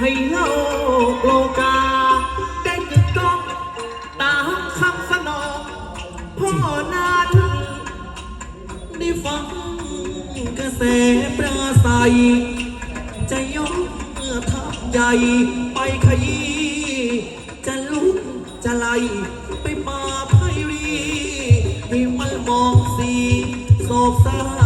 ให้โลกโลกา ได้กึกก้องตามคำสนองพ่อนั้นได้ฟังกระแสปราศัยจะยกเมื่อทัพใหญ่ไปขยี้จะลุกจะไหลไปมาไพรีให้มันมองสีโศกสารเรา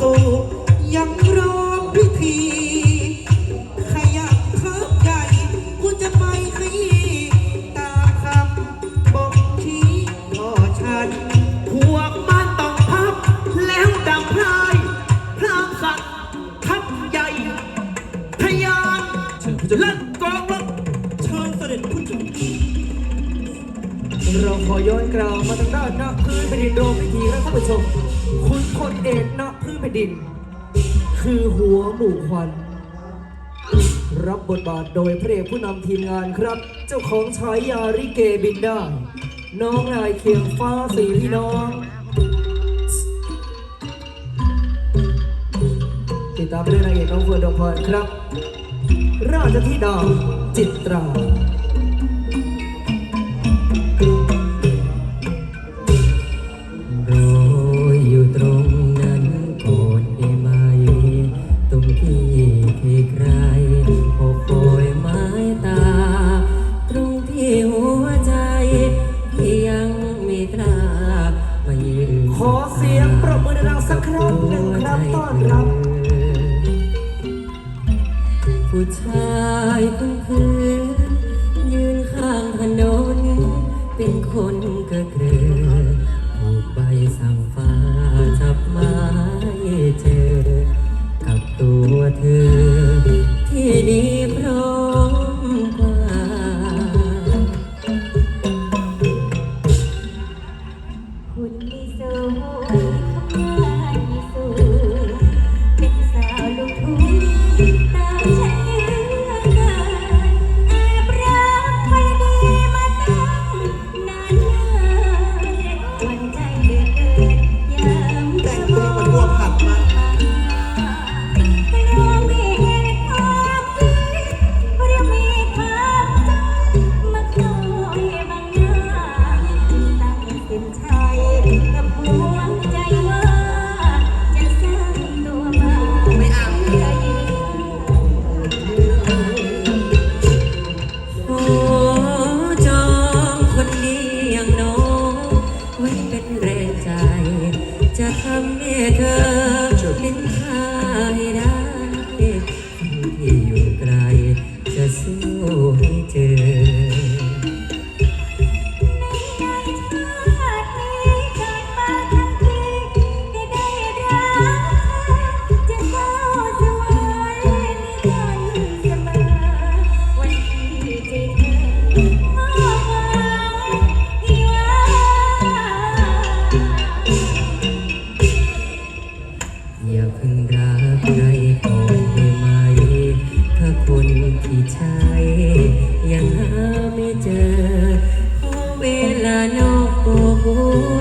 สู่ยังรอพิธีขยับทับใหญ่กูจะไปขยี้ตามคำบอกชี้พ่อฉันพวกมันต้องพับ แล้วดังพลายพรางสัตว์ทับใหญ่ทะยานลั่นกองรบเชิญเสด็จผู้จุเราขอย้อนกล่าวมาทางด้านหน้าพื้นแผ่นดินโดมพิธีครับท่านผู้ชม คุณพลเอกณพื้นแผ่นดิน คือหัวหมู่ควัน รับบทบาทโดยพระเอกผู้นำทีมงานครับ เจ้าของฉายาริเกบินได้ น้องนายเคียงฟ้าสีพี่น้อง ติดตามไปด้วยนางเอกน้องเฟิร์นดงพรครับ ราชธิดาจิตรา ผู้ช Oh.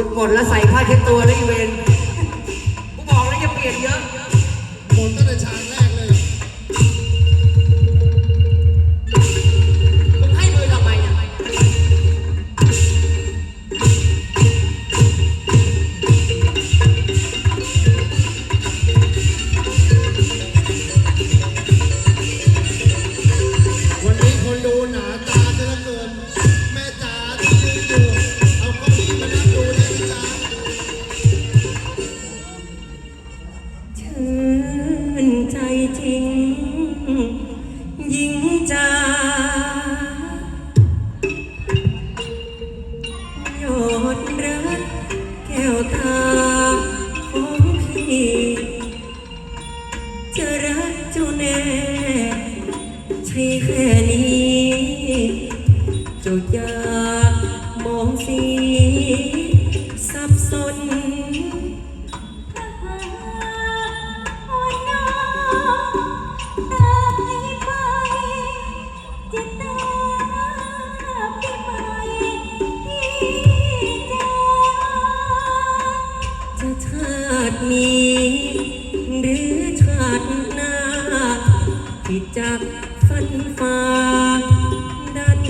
ชุดหมดแล้วใส่ผ้าเช็ดตัวได้เวน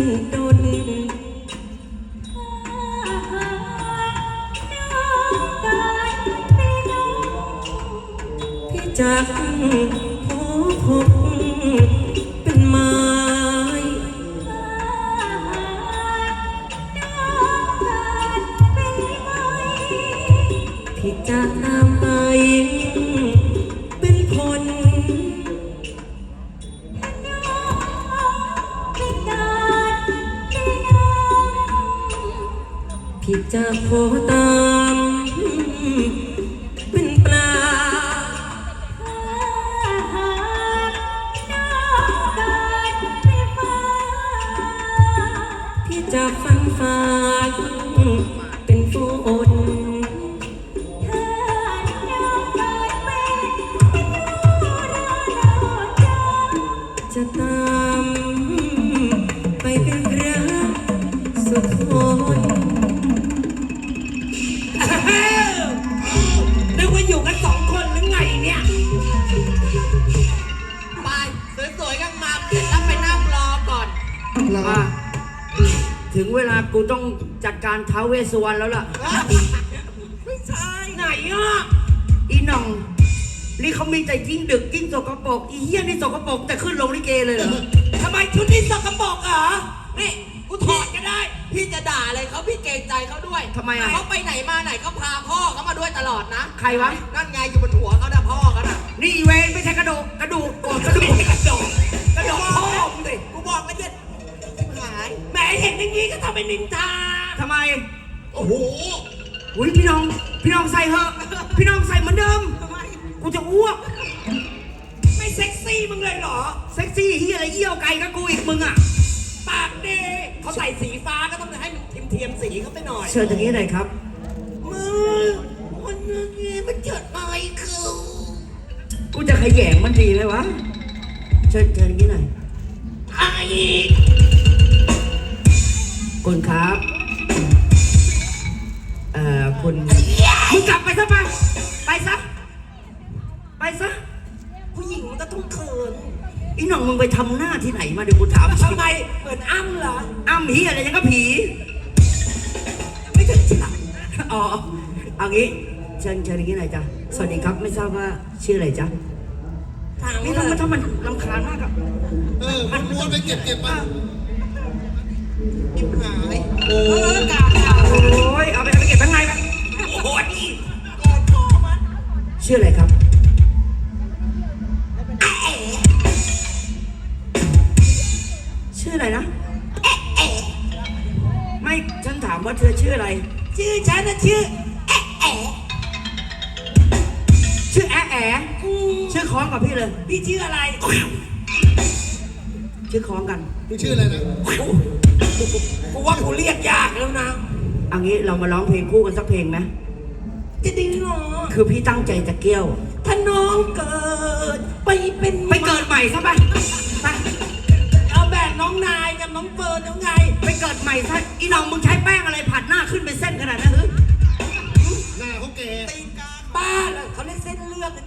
ดันดนพี่จาก พี่จะฟังฟ้าเป็นฝนจะตามไปเป็นรักสุดทนนึกว่าอยู่กันสองคนหรือไงเนี่ย ไป สวยๆกันมาเสร็จแล้วไปนั่งรอก่อนเราอะ ถึงเวลากูต้องจัดการท้าวเวสสวรรณแล้วล่ะ ไม่ใช่ไหนอะ อีหน่อง นี่เขามีแต่ยิ่งดึกยิ่งสกปรกอีเหี้ยนี่สกปรกแต่ขึ้นลงลิเกเลยเหรอ ทำไมชุดนี้สกปรกเหรอ นี่กูถอดก็ได้ พี่จะด่าอะไรเขาพี่เกรงใจเขาด้วยทำไมอะเขาไปไหนมาไหนก็พาพ่อเขามาด้วยตลอดนะใครวะ นั่นไงอยู่บนหัวเขาน่ะพ่อเขาน่ะนี่อีเวนไม่ใช่กระดูกกระดูกกดกระดูกกระโดดก เห็นอย่างนี้ก็ทำเป็นนินทาทำไม โอ้โหอุ้ยพี่น้อง พี่น้องใส่เหอะ พี่น้องใส่เหมือนเดิมกูจะอ้วก ไม่เซ็กซี่มึงเลยเหรอ เซ็กซี่เฮียอะไรเยี่ยวไก่กับกูอีกมึงอะ ปากเดเขาใส่สีฟ้าก็ต้องให้มันเทียมๆสีเขาไปหน่อย เชิญตรงนี้หน่อยครับมือมันนี้มันเจิดอะไรคือกูจะขยแยงมันดีเลยวะ เชิญเชิญอย่างนี้หน่อย ไอ้ คุณครับเอ่อคุณมึงกลับไปซะไปไปซะไปซะผู้หญิงมันก็ต้องเขินออีน้องมึงไปทำหน้าที่ไหนมาเดี๋ยวกูถามทำไมเหมือนอ้ำเหรออ้ำผีอะไรยังก็ผี ไม่ใช่ฉลาดอ๋อเอางี้เชิญเชิญอย่างนี้หน่อยจ้ะสวัสดีครับไม่ทราบว่าชื่ออะไรจ๊ะถามนี่เลทำไมยถ้ามันรำคาญมากอะ เออมันม้วนไปเก็บเก็บไป ชื่อแอะแอะอืมชื่อคล้องกับพี่เลย พี่ชื่ออะไร ชื่อคล้องกัน มึงชื่ออะไรนะ กูว่ากูเรียกยากแล้วนะ เอางี้เรามาร้องเพลงคู่กันสักเพลงไหมจะดีเหรอ คือพี่ตั้งใจจะเกี้ยว ถ้าน้องเกิด ไปเป็นไปเกิดใหม่ซะไปไปเอาแบบน้องนายกับน้องเฟิร์นแล้วไง ไปเกิดใหม่ซะอีน้องมึงใช้แป้งอะไร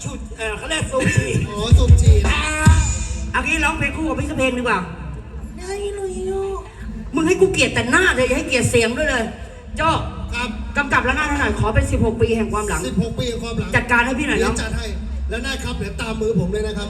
ส้นเลือดฉุดเออเขาเรียกซูชีอ๋อสุบจีนอ่าเอางี้ร้องเพลงคู่กับพี่สักเพลงดีกว่า ได้เลยลูกมึงให้กูเกลียดแต่หน้าเลยอย่าให้เกลียดเสียงด้วยเลยโจ้ครับ กำกับแล้วหน้าเท่าไหร่ขอเป็น 16 ปีแห่งความหลัง 16 ปีของความหลังจัดการให้พี่หน่อยเดี๋ยวเนาะ จัดให้ แล้วหน้าครับเดี๋ยวตามมือผมเลยนะครับ